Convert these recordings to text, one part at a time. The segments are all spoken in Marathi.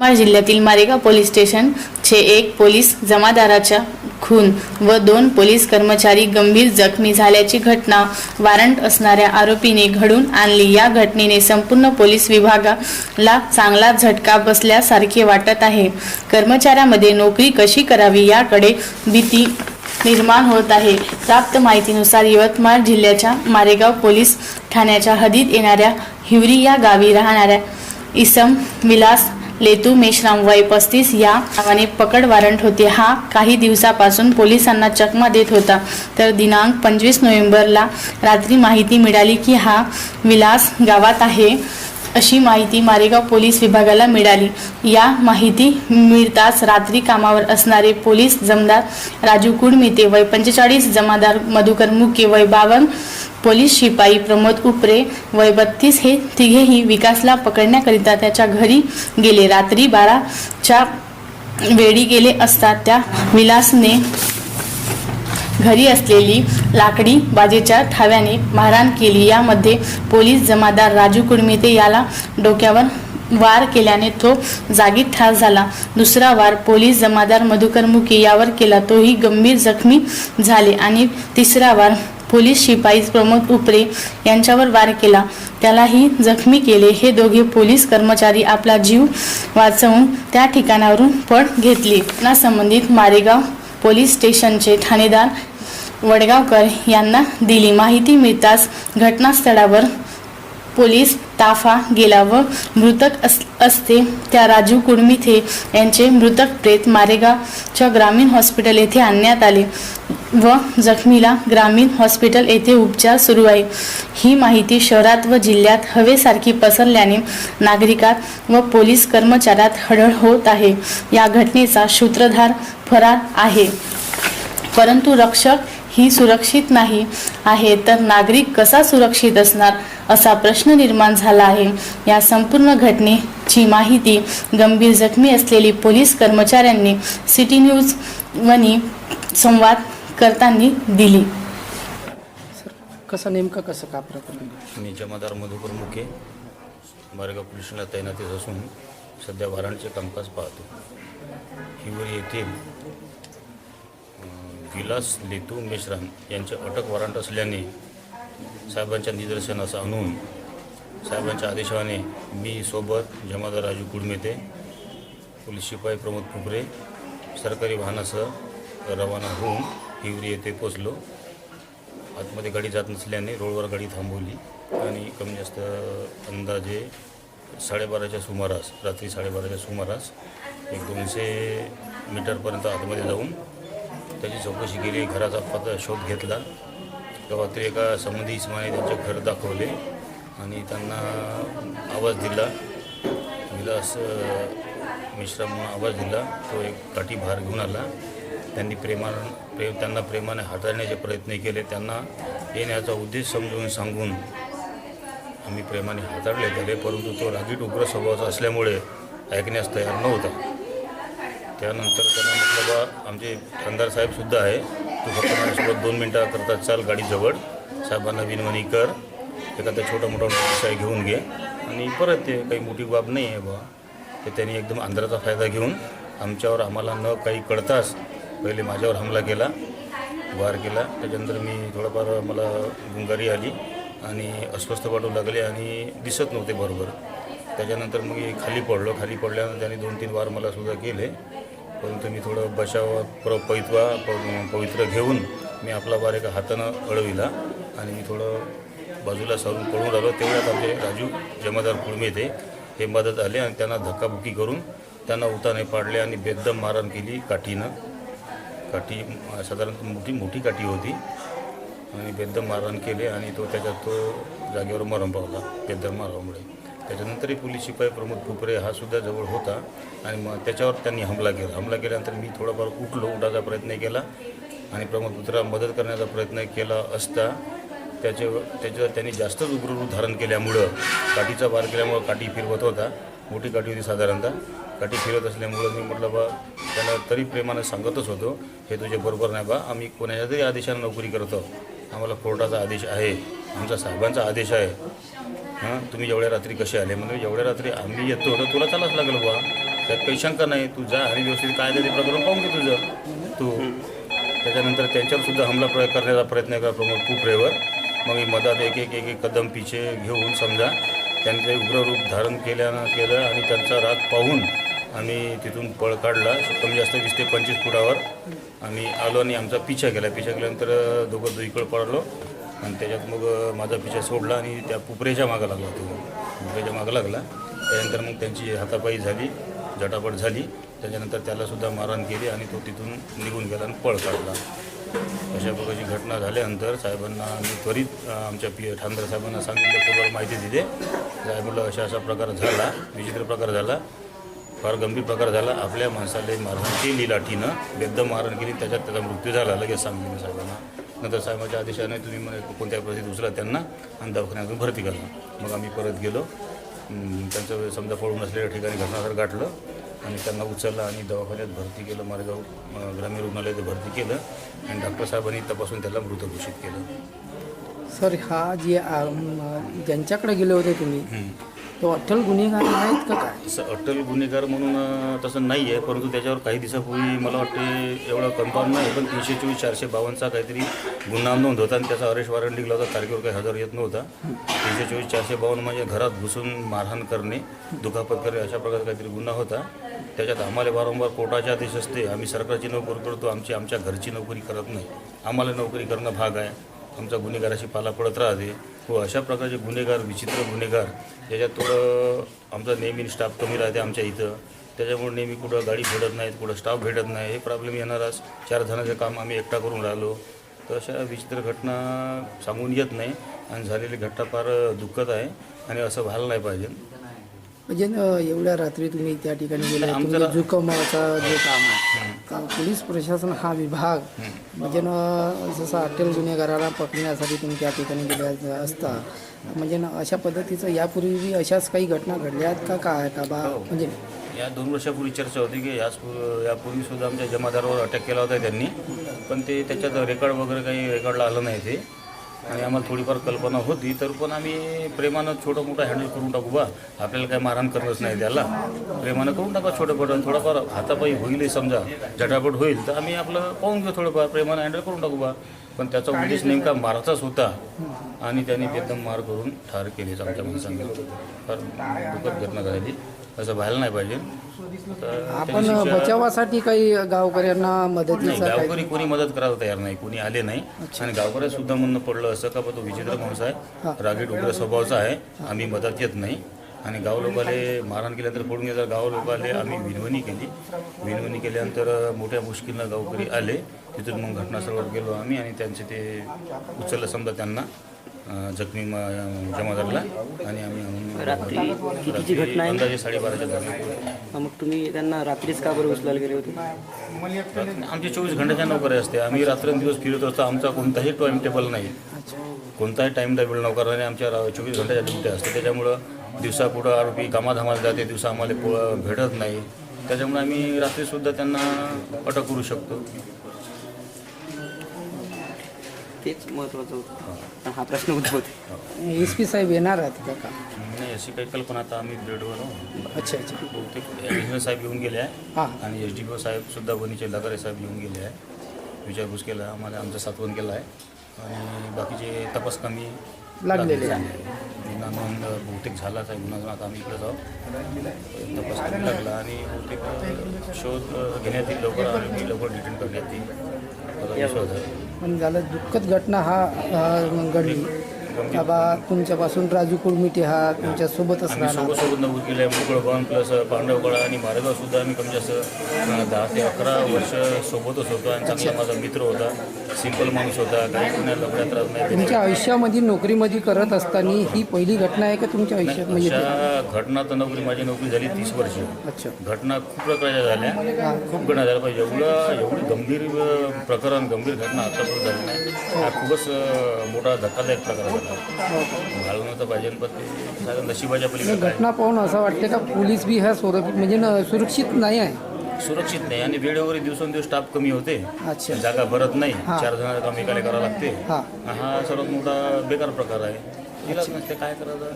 यवतमाळ जिल्ह्यातील मारेगाव पोलीस स्टेशनचे एक पोलीस जमादाराच्या खून व दोन पोलीस कर्मचारी गंभीर जखमी झाल्याची घटना वारंट असणाऱ्या आरोपीने घडून आणली. या घटनेने संपूर्ण पोलीस विभागाला चांगला झटका बसल्यासारखे वाटत आहे. कर्मचाऱ्यामध्ये नोकरी कशी करावी याकडे भीती निर्माण होत आहे. प्राप्त माहितीनुसार यवतमाळ जिल्ह्याच्या मारेगाव पोलीस ठाण्याच्या हदीत येणाऱ्या हिवरी या गावी राहणाऱ्या इसम विलास लेतू मेश्राम वय पस्तीस. या नावाने पकड वॉरंट होते. हा काही दिवसापासून पोलिसांना चकमा देत होता. तर दिनांक पंचवीस नोव्हेंबरला रात्री माहिती मिळाली की हा विलास गावात आहे अशी माहिती मारेगाव पोलीस विभागाला मिळाली. या माहिती मिळताच रात्री कामावर असणारे पोलीस जमदार राजू कुडमिते वय पंचेचाळीस जमादार मधुकर मुके वय बावन्न पोलीस शिपाई प्रमोद उपरे वय बत्तीस हे तिघेही विकासला पकडण्याकरिता त्याच्या घरी गेले. रात्री बाराच्या वेळी गेले असता त्या विलासने घरी असलेली लाकडी बाजेच्या ठाव्याने मारहाण केली. यामध्ये पोलीस जमादार राजू कुडमिते याला डोक्यावर वार केल्याने तो जागीत ठार झाला. दुसरा वार पोलीस जमादार मधुकर मुके यावर केला. तोही गंभीर जखमी झाले आणि तिसरा वार पोलीस शिपाई प्रमोद उपरे यांच्यावर वार केला. त्यालाही जखमी केले. हे दोघे पोलीस कर्मचारी आपला जीव वाचवून त्या ठिकाणावरून पळ घेतली. ना संबंधित मारेगाव पोलीस स्टेशनचे ठाणेदार वडगावकर यांना दिली. माहिती मिळताच घटनास्थळावर पोलीस ताफा गेला व मृतक अस असते. त्या राजू कुडमिथे यांचे मृतक प्रेत मारेगावच्या ग्रामीण हॉस्पिटल येथे आणण्यात आले व जखमीला ग्रामीण हॉस्पिटल येथे उपचार सुरू आहे. ही माहिती शहरात व जिल्ह्यात हवेसारखी पसरल्याने नागरिकात व पोलीस कर्मचाऱ्यात हळहळ होत आहे. या घटनेचा सूत्रधार फरार आहे. परंतु रक्षक ही सुरक्षित नाही आहे तर नागरिक कसा सुरक्षित असणार असा प्रश्न निर्माण झाला आहे. या संपूर्ण घटनेची माहिती गंभीर जखमी असलेली पोलीस कर्मचाऱ्यांनी सिटी न्यूज वनी संवाद करताना दिली. कसं नेमकं कसं का प्रकरण? मी जमादार मधुकर मुके मारेगाव पोलिसांना तैनातीत असून सध्या वाराणचे कामकाज पाहतो. हिवरी येथील विलास लेतू मेश्राम यांचे अटक वॉरंट असल्याने साहेबांच्या निदर्शनास आणून साहेबांच्या आदेशाने मी सोबत जमादार राजू कुडमेते पोलीस शिपाई प्रमोद फुकरे सरकारी वाहनासह रवाना होऊन हिवरी येथे पोचलो आतमध्ये गाडी जात नसल्याने रोडवर गाडी थांबवली आणि कमी जास्त अंदाजे साडेबाराच्या सुमारास रात्री साडेबाराच्या सुमारास एक दोनशे मीटरपर्यंत आतमध्ये जाऊन त्याची चौकशी केली. घराचा पत्ता शोध घेतला. तेव्हा ते एका संबंधी इसमाने त्यांचे घर दाखवले आणि त्यांना आवाज दिला. विलास मिश्रा म्हणून आवाज दिला. तो एक काठी भार घेऊन आला. त्यांनी प्रेमान प्रेम त्यांना प्रेमाने हाताळण्याचे प्रयत्न केले. त्यांना येण्याचा उद्देश समजून सांगून आम्ही प्रेमाने हाताळले गेले. परंतु तो रागीट उग्र स्वभावाचा असल्यामुळे ऐकण्यास तयार नव्हता. त्यानंतर त्यांना म्हटलं बा आमचे खासदार साहेबसुद्धा आहे. तू फक्त माझ्यासोबत दोन मिनटाकरता चाल गाडीजवळ साहेबांना विनवणी कर. एखादा छोटा मोठा व्यवसाय घेऊन घे. आणि परत ते काही मोठी बाब नाही आहे बा तर त्यांनी एकदम आंध्राचा फायदा घेऊन आमच्यावर आम्हाला न काही कळताच पहिले माझ्यावर हमला केला वार केला. त्याच्यानंतर मी थोडंफार मला गुंगारी आली आणि अस्वस्थ वाटू लागले आणि दिसत नव्हते बरोबर. त्याच्यानंतर मग मी खाली पडलो. खाली पडल्यानंतर त्यांनी दोन तीन वार मला सुद्धा केले. परंतु मी थोडं बचाव प्र पवित्वा पवित्र घेऊन मी आपला बार एका हातानं अडविला आणि मी थोडं बाजूला सारून पळून राहिलो तेवढ्यात आमचे राजू जमादार कुळमे ते हे मदत आले आणि त्यांना धक्काबुक्की करून त्यांना उताने पाडले आणि बेदम मारहाण केली काठीनं. काठी साधारण मोठी मोठी काठी होती. आणि बेदम मारहाण केले आणि तो त्याच्यात तो जागेवर मरण पावला बेदम मारामुळे त्याच्यानंतरही पोलीस शिपाई प्रमोद फुपरे हा सुद्धा जवळ होता आणि मग त्याच्यावर त्यांनी हमला केला. हमला केल्यानंतर मी थोडाफार उठलो उठायचा प्रयत्न केला आणि प्रमोद पुत्रा मदत करण्याचा प्रयत्न केला असता त्याचे त्याच्या त्यांनी जास्तच उग्ररूप धारण केल्यामुळं काठीचा वार केल्यामुळं काठी फिरवत होता. मोठी काठी होती साधारणतः. काठी फिरत असल्यामुळं मी म्हटलं बा त्याला तरी प्रेमानं सांगतच होतो. हे तुझे बरोबर नाही बा. आम्ही कोणाच्या तरी आदेशानं नोकरी करतो. आम्हाला कोर्टाचा आदेश आहे. आमचा साहेबांचा आदेश आहे. हां तुम्ही एवढ्या रात्री कसे आले? म्हणजे एवढ्या रात्री आम्ही येतो. तर तुला चालाच लागलं बुवा. त्यात काही शंका नाही. तू जा आणि व्यवस्थित काय ते प्रकरण पाहून घे तुझं. तू त्याच्यानंतर त्यांच्यावर सुद्धा हमला प्रयोग करण्याचा प्रयत्न करा प्रमुख कुपरेवर मग मी मधात एक एक एक एक कदम पिछे घेऊन समजा त्यांचे उग्र रूप धारण केल्यानं केलं आणि त्यांचा राग पाहून आम्ही तिथून पळ काढला. कमी जास्त वीस ते पंचवीस फुटावर. आम्ही आलो आणि आमचा पिछा केला पिछा केल्यानंतर दोघं दुईकडं पडलो आणि त्याच्यात मग माझा पिछा सोडला आणि त्या पुपरेच्या मागं लागला तो. पुपरेच्या मागं लागला. त्यानंतर मग त्यांची हातापायी झाली झटापट झाली. त्याच्यानंतर त्यालासुद्धा मारहाण केली आणि तो तिथून निघून गेला आणि पळ काढला. अशा प्रकारची घटना झाल्यानंतर साहेबांना मी त्वरित आमच्या पी ठाणदार साहेबांना सांगितलं पूर्व माहिती दिली. साहेब अशा असा प्रकार झाला विचित्र प्रकार झाला. फार गंभीर प्रकार झाला. आपल्या माणसाला मारहाण केली लाठीनं. बेद्दम मारहाण केली. त्याच्यात त्याचा मृत्यू झाला. लगेच सांगितलं साहेबांना. नंतर साहेबांच्या आदेशाने तुम्ही कोणत्या परिस्थितीत उचला त्यांना आणि दवाखान्यातून भरती करा. मग आम्ही परत गेलो. त्यांचं समजा पडून असलेल्या ठिकाणी घटनास्थळ गाठलं आणि त्यांना उचललं आणि दवाखान्यात भरती केलं. मारेगाव ग्रामीण रुग्णालयात भरती केलं आणि डॉक्टर साहेबांनी तपासून त्याला मृत घोषित केलं. सर हा जे ज्यांच्याकडे गेले होते तुम्ही. तो अठ्ठल गुन्हेगार आहेत का काय? तसं अट्टल गुन्हेगार म्हणून अं, तसं नाही आहे परंतु त्याच्यावर काही दिवसापूर्वी मला वाटते एवढं कन्फर्म नाही पण तीनशे चोवीस चारशे बावन्नचा काहीतरी गुन्हा नोंद होता आणि त्याचा अरेस्ट वॉरंट निघला होता तारखेवर काही हजर येत नव्हता. तीनशे चोवीस चारशे बावन्न म्हणजे घरात घुसून मारहाण करणे दुखापत करणे अशा प्रकारचा काहीतरी गुन्हा होता. त्याच्यात आम्हाला वारंवार कोर्टाचे आदेश असते आम्ही सरकारची नोकरी करतो आमची आमच्या घरची नोकरी करत नाही. आम्हाला नोकरी करणं भाग आहे. आमचा गुन्हेगाराशी पाला पडत राहते. व अशा प्रकारचे गुन्हेगार विचित्र गुन्हेगार ज्याच्यात थोडं आमचा नेहमी स्टाफ कमी राहते आमच्या इथं. त्याच्यामुळे नेहमी कुठं गाडी भेटत नाहीत कुठं स्टाफ भेटत नाही. हे प्रॉब्लेम येणारच चार जणांचं काम आम्ही एकटा करून राहिलो. तर अशा विचित्र घटना सांगून येत नाही. आणि झालेली घटना फार दुःखद आहे. आणि असं व्हायला नाही पाहिजे. म्हणजे एवढ्या रात्री तुम्ही त्या ठिकाणी गेले तुम्ही जुकमाचा जे काम आहे. का पोलीस प्रशासन हा विभाग म्हणजे न जसं अट्टल गुन्हेगाराला पकडण्यासाठी तुम्ही त्या ठिकाणी गेले असता म्हणजे न अशा पद्धतीचं यापूर्वी अशाच काही घटना घडल्या आहेत का? काय का बा? म्हणजे या दोन वर्षापूर्वी चर्चा होती की याच यापूर्वी सुद्धा आमच्या जमादारावर अटॅक केला होता त्यांनी पण ते त्याच्यात रेकॉर्ड वगैरे काही रेकॉर्डला आलं नाही ते. आणि आम्हाला थोडीफार कल्पना होती तर पण आम्ही प्रेमानं छोटं मोठं हँडल करून टाकू बा. आपल्याला काही मारहाण करणंच नाही त्याला. प्रेमानं करून टाका छोटं मोठं थोडंफार हातापायी होईल समजा. झटापट होईल तर आम्ही आपलं पाहून घेऊ थोडंफार. प्रेमानं हँडल करून टाकू बा. पण त्याचा उद्देश नेमका माराचाच होता. आणि त्यांनी बेदम मार करून ठार केलेच आमच्या माणसांनी. फार दुःखद घटना झाली. असं व्हायला नाही पाहिजे. तर आपण शिक्षा- बचावासाठी काही गावकऱ्यांना नाही मदतीचा काही गावकरी कोणी मदत करायला तयार नाही कोणी आले नाही. आणि गावकऱ्या सुद्धा म्हणणं पडलं असं का बा तो विचित्र माणूस आहे. रागीट उग्र स्वभावाचा आहे. आम्ही मदत येत नाही. आणि गाव लोकाले मारहाण केल्यानंतर पडून गेलं गाव लोकाले आम्ही विनवणी केली. विनवणी केल्यानंतर मोठ्या मुश्किलनं गावकरी आले. तिथून मग घटनास्थळावर गेलो आम्ही आणि त्यांचे ते उचललं समजा त्यांना. जखमी म- जमादारला आणि आम्ही रात्री कितीची घटना आहे? अंदाजे साडेबाराच्या दरम्यान. मग तुम्ही त्यांना रात्रीच का बरं उचलायला गेले होते? आमची चोवीस घंट्याच्या नोकरी असते. आम्ही रात्रंदिवस फिरत असतो. आमचा कोणताही टाईम टेबल नाही. कोणताही टाईम टेबल नोकर नाही आमच्या चोवीस घंट्याच्या ड्युट्या असते. त्याच्यामुळं दिवसा पुढं आरोपी कामाधामाला जाते. दिवसा आम्हाला भेटत नाही. त्याच्यामुळे आम्ही रात्रीसुद्धा त्यांना अटक करू शकतो. तेच महत्त्वाचं होतं. पण हा प्रश्न उद्भवते एस पी साहेब येणार आहेत का का नाही अशी काही कल्पना आता आम्ही बेडवर आहोत. अच्छा अच्छा. बहुतेक इंजिनियर साहेब येऊन गेले आहे. हां. आणि एस डी पी साहेब सुद्धा वणीचे लगारे साहेब येऊन गेले आहे. विचारपूस केला आम्हाला आमचा सातवण केला आहे. आणि बाकीचे तपास कमी लागलेले आहे. गुन्हा नोंद बहुतेक झालाच आहे गुन्हा आता आम्ही इकडे जाऊ. तपास कमी लागला आणि बहुतेक शोध अ, घेण्यात येईल लवकर. आणि लवकर डिटेन करण्यात येईल. विश्वास आहे. पण झालं दुःखद घटना हा घडली. का बा तुमच्यापासून राजू कुळमिटे हा तुमच्या सोबतच आम्ही राहणार. सोबत सोबत नोकरी केली आहे मोकळगाव प्लस पांडवगडा आणि मारेगाव सुद्धा आम्ही कमी जास्त अं, दहा ते अकरा वर्ष सोबतच होतो आणि चांगला माझा मित्र होता. सिंपल माणूस होता. काही कुणा लफड्यात त्रास नाही. तुमच्या आयुष्यामध्ये नोकरीमध्ये करत असताना ही पहिली घटना आहे का तुमच्या आयुष्यात? म्हणजे अशा घटना तर नोकरी माझी नोकरी झाली तीस वर्ष. अच्छा. घटना खूप प्रकारच्या झाल्या. खूप घटना झाल्या पाहिजे. एवढं एवढी गंभीर अं, प्रकरण गंभीर घटना आतापर्यंत झाली नाही. हा खूपच अं, मोठा धक्कादायक प्रकार झाला. झालं नव्हतं पाहिजे पण ते साधं नशिबाच्या पलीकडे काय? घटना पाहून असं वाटते का पोलीस बी ह्या सुरक्षित म्हणजे न- सुरक्षित नाही आहे? सुरक्षित नाही आणि वेळेवर दिवसेंदिवस स्टाफ कमी होते. अच्छा. जागा भरत नाही. चार जणांचं काम एकाला करावं लागते. हां. हा सर्वात मोठा बेकार प्रकार आहे. नसते काय करायचं?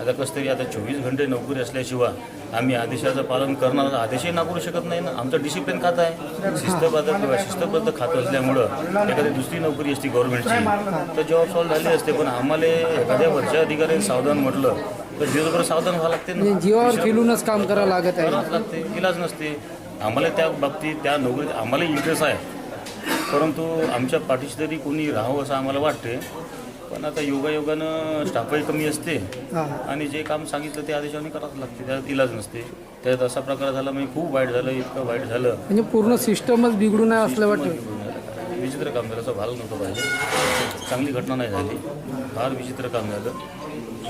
आता कसं तरी आता चोवीस घंटे नोकरी असल्याशिवाय आम्ही आदेशाचं पालन करणार आदेशही नाकारू शकत नाही ना. आमचं डिसिप्लिन खातं आहे. शिस्तबद्ध किंवा शिस्तबद्ध खातं असल्यामुळं एखादी दुसरी नोकरी असते गव्हर्नमेंटची तर जॉब सॉल्व झाली असते. पण आम्हाला एखाद्या वरच्या अधिकाऱ्याने सावधान म्हटलं तर दिवसभर सावधान व्हावं लागते ना. जीवावर फिरूनच काम करावं लागत आहे. लागते इलाज नसते. आम्हाला त्या बाबतीत त्या नोकरीत आम्हाला इंटरेस्ट आहे. परंतु आमच्या पाठीशी तरी कोणी राहावं असं आम्हाला वाटते पण आता योगायोगानं स्टाफही कमी असते. आणि जे काम सांगितलं ते आदेशाने करावंच लागते. त्यात इलाज नसते. त्यात असा प्रकार झाला म्हणजे खूप वाईट झालं इतकं वाईट झालं. म्हणजे पूर्ण सिस्टमच बिघडून आहे असलं वाटतं. विचित्र काम झालं असं व्हायला नव्हतं पाहिजे. चांगली घटना नाही झाली. फार विचित्र काम झालं.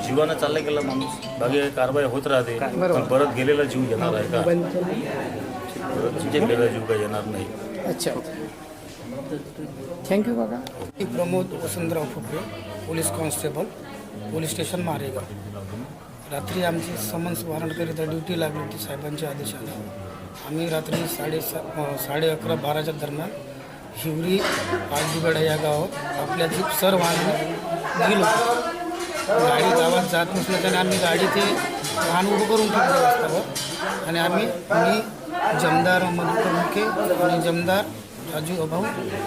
जीवानं चालला गेला माणूस. बाकी कारवाई होत राहते. पण परत गेलेला जीव घेणार आहे का? परत गेलेला जीव काही येणार नाही. अच्छा. थँक्यू काका मी Pramod Vasantrao Phuke police constable police station Maregaon रात्री आमची समन्स वॉरंटकरिता ड्युटी लागली होती साहेबांच्या आदेशाने आम्ही रात्री साडे साडे अकरा बाराच्या दरम्यान हिवरी पाचबिगडा या गावात आपल्या जीप सर वाहन गेलो गाडी गावात जात नसल्याच्याने आम्ही गाडी ते वाहन उभं करून ठेवलं रस्त्यावर आणि आम्ही मी जमदार मधुकर मुके आणि जमदार राजू अभाऊ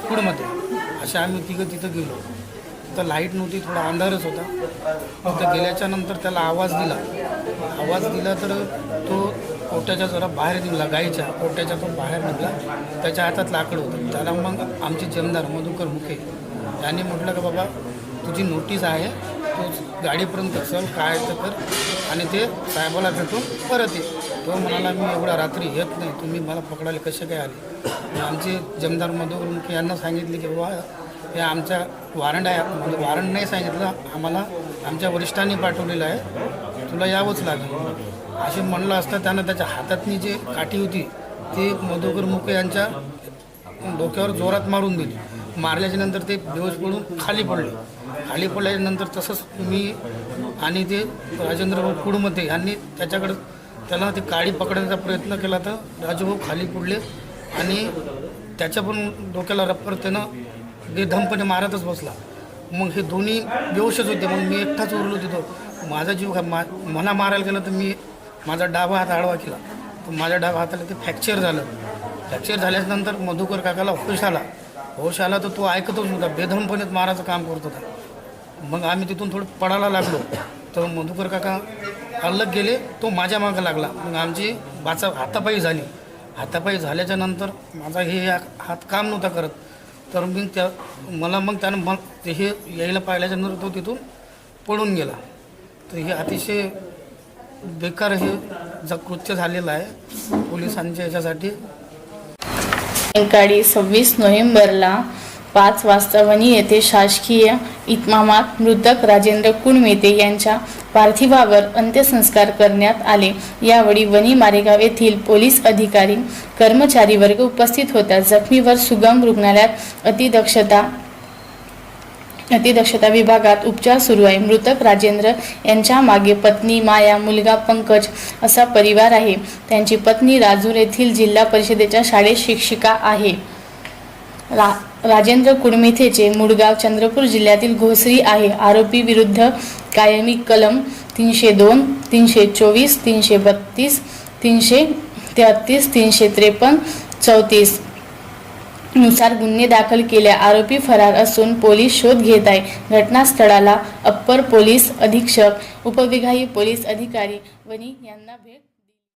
कुडमध्ये असे आम्ही तिघं तिथं गेलो. तर लाइट नव्हती थोडा अंधारच होता. तिथं गेल्याच्यानंतर त्याला आवाज दिला. आवाज दिला तर तो पोट्याच्या जरा बाहेर निघला गाईच्या पोट्याच्या तो बाहेर निघला. त्याच्या हातात लाकड होतं. त्याला मग आमचे जमदार मधुकर मुके त्याने म्हटलं का बाबा तुझी नोटीस आहे तू गाडीपर्यंत चल काय तर कर. आणि ते साहेबाला भेटून परत ये. तो म्हणाला मी एवढ्या रात्री येत नाही. तुम्ही मला पकडायला कसे काय आले? आमचे जमदार मधुमुखी यांना सांगितले की बाबा हे आमच्या वॉरंट आहे. म्हणजे वॉरंट नाही सांगितलं. आम्हाला आमच्या वरिष्ठांनी पाठवलेलं आहे. तुला यावंच लागेल. असे म्हणलं असतं त्यानं त्याच्या हातातनी जे काठी होती ती मधुकर मुके यांच्या डोक्यावर जोरात मारून दिली. मारल्याच्या नंतर ते बेहोश पडून खाली पडले. खाली पडल्याच्यानंतर तसंच मी आणि ते राजेंद्र कुडमते यांनी त्याच्याकडं त्याला ती काळी पकडण्याचा प्रयत्न केला तर राजूभाऊ खाली पुडले आणि त्याच्या पण डोक्याला रप्पर त्यानं बेधमपणे मारतच बसला. मग हे दोन्ही बेवशच होते. मग मी एकटाच उरलो तिथं. माझा जीव घा- मा मला मारायला गेलं तर मी माझा डावा हात आडवा केला. तर माझ्या डावा हाताला ते फ्रॅक्चर झालं. फ्रॅक्चर झाल्यानंतर मधुकर काकाला होश आला. होश आला तर तो ऐकतच नव्हता. बेधमपणेच मारायचं काम करत होता. मग आम्ही तिथून थोडं पडायला लागलो. तर मधुकर काका अलग गेले तो माझ्या मागं लागला. मग आमची बाचा हातापायी झाली. हातापायी झाल्याच्यानंतर माझा हे हात काम नव्हता करत. तर मी त्या मला मग त्यानं मग ते हे यायला पाहिल्याच्या नंतर तो तिथून पळून गेला. तर हे अतिशय बेकार हे ज कृत्य झालेलं आहे पोलिसांच्या याच्यासाठी. सायंकाळी सव्वीस नोव्हेंबरला पाच वाजता वणी येथे शासकीय इतमामात मृतक राजेंद्र कुणमेते यांच्या पार्थिवावर अंत्यसंस्कार करण्यात आले. यावेळी वणी मारेगाव येथील पोलीस अधिकारी कर्मचारी वर्ग उपस्थित होता. जखमीवर सुगम रुग्णालयात अतिदक्षता अतिदक्षता विभागात उपचार सुरू आहे. मृतक राजेंद्र यांच्या मागे पत्नी माया मुलगा पंकज असा परिवार आहे. त्यांची पत्नी राजूर येथील जिल्हा परिषदेच्या शाळेत शिक्षिका आहे. रा राजेंद्र कुडमिथेचे मुडगाव चंद्रपूर जिल्ह्यातील घोसरी आहे. आरोपी विरुद्ध कायमी कलम तीनशे दोन तीनशे चोवीस तीनशे बत्तीस तीनशे तेहत्तीस तीनशे त्रेपन्न चौतीसनुसार गुन्हे दाखल केल्या. आरोपी फरार असून पोलीस शोध घेत आहे. घटनास्थळाला अप्पर पोलीस अधीक्षक उपविभागीय पोलीस अधिकारी वनी यांना भेट